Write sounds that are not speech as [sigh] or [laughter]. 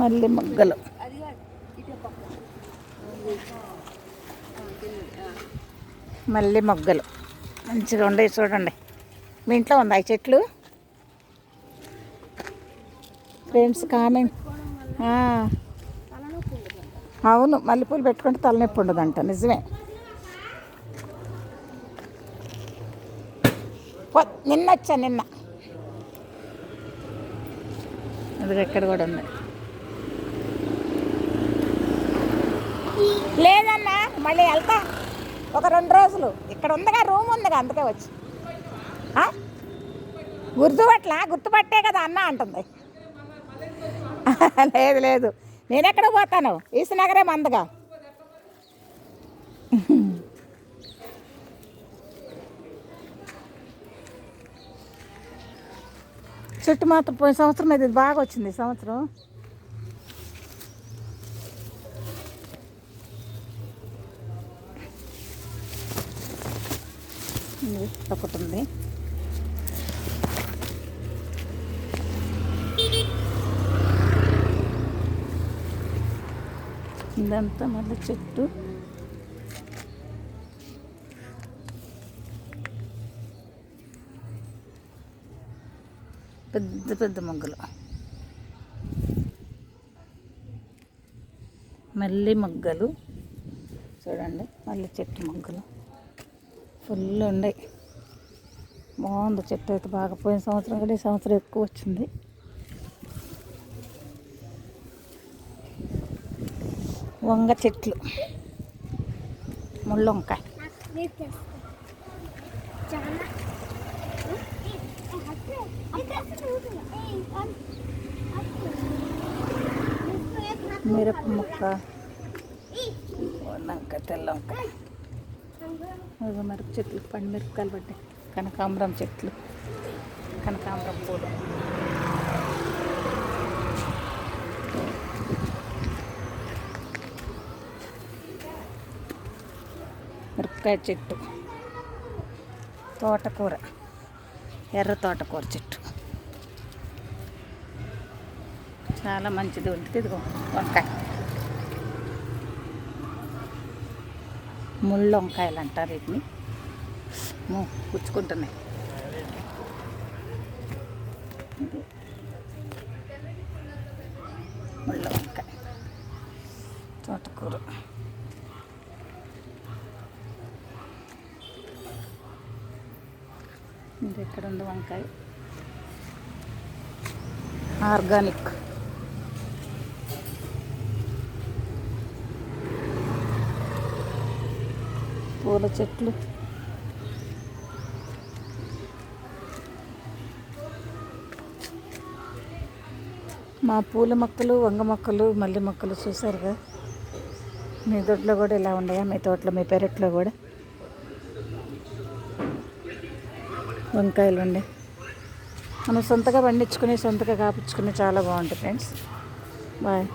మళ్ళీ మొగ్గలు. మళ్ళీ మొగ్గలు. మంచిగా ఉండే చూడండి. మీ ఇంట్లో ఉందా ఈ చెట్లు? ఫ్రెండ్స్ కామెంట్ అవును మల్లెపూలు పెట్టుకుంటే తలనొప్పి ఉండదంట నిజమే. నిన్న వచ్చా నిన్న. అది ఎక్కడ కూడా ఉంది. లేదన్నా మళ్ళీ వెళ్తా. ఒక రెండు రోజులు. ఇక్కడ ఉందిగా రూమ్ ఉందిగా అందుకే వచ్చి. ఆ? గుర్తుపట్ల గుర్తుపట్టే కదా అన్న అంటుంది. [laughs] లేదు లేదు. నేను ఎక్కడ పోతాను ఈసనగరే మందుగా. చెట్టు మాత్రం పోయిన సంవత్సరం అయితే బాగా వచ్చింది ఈ సంవత్సరం. ఒకటి ఉంది. ఇదంతా మళ్ళీ చెట్టు. పెద్ద పెద్ద మొగ్గలు. మళ్ళీ మొగ్గలు. చూడండి మళ్ళీ చెట్టు మొగ్గలు. ఫుల్ ఉన్నాయి. బాగుంది చెట్టు అయితే బాగా. పోయిన సంవత్సరం కూడా ఈ సంవత్సరం ఎక్కువ వచ్చింది. వంగ చెట్లు. ముళ్ళొంకాయ. మిరప ముక్క. వంక తెల్ల వంకాయ మిరప చెట్లు పండు మిరపకాయలు పడ్డాయి. కనకాంబరం చెట్లు. కనకాంబరం పూలు. మిరపకాయ చెట్టు. తోటకూర. ఎర్ర తోటకూర చెట్టు. చాలా మంచిది ఉంటుంది ఇదిగో వంకాయ. ముళ్ళు వంకాయలు అంటారు వీటిని. పుచ్చుకుంటున్నాయి. ముళ్ళ వంకాయ తోటకూర. ఇది ఎక్కడ ఉంది వంకాయ. ఆర్గానిక్. పూల చెట్లు. మా పూల మొక్కలు వంగ మొక్కలు మల్లె మొక్కలు చూసారుగా మీ దొడ్లో కూడా ఇలా ఉన్నాయా? మీ తోటలో మీ పెరట్లో కూడా? వంకాయలు ఉండే మనం సొంతగా పండించుకుని సొంతగా కాపించుకుని చాలా బాగుంటుంది ఫ్రెండ్స్. బాయ్.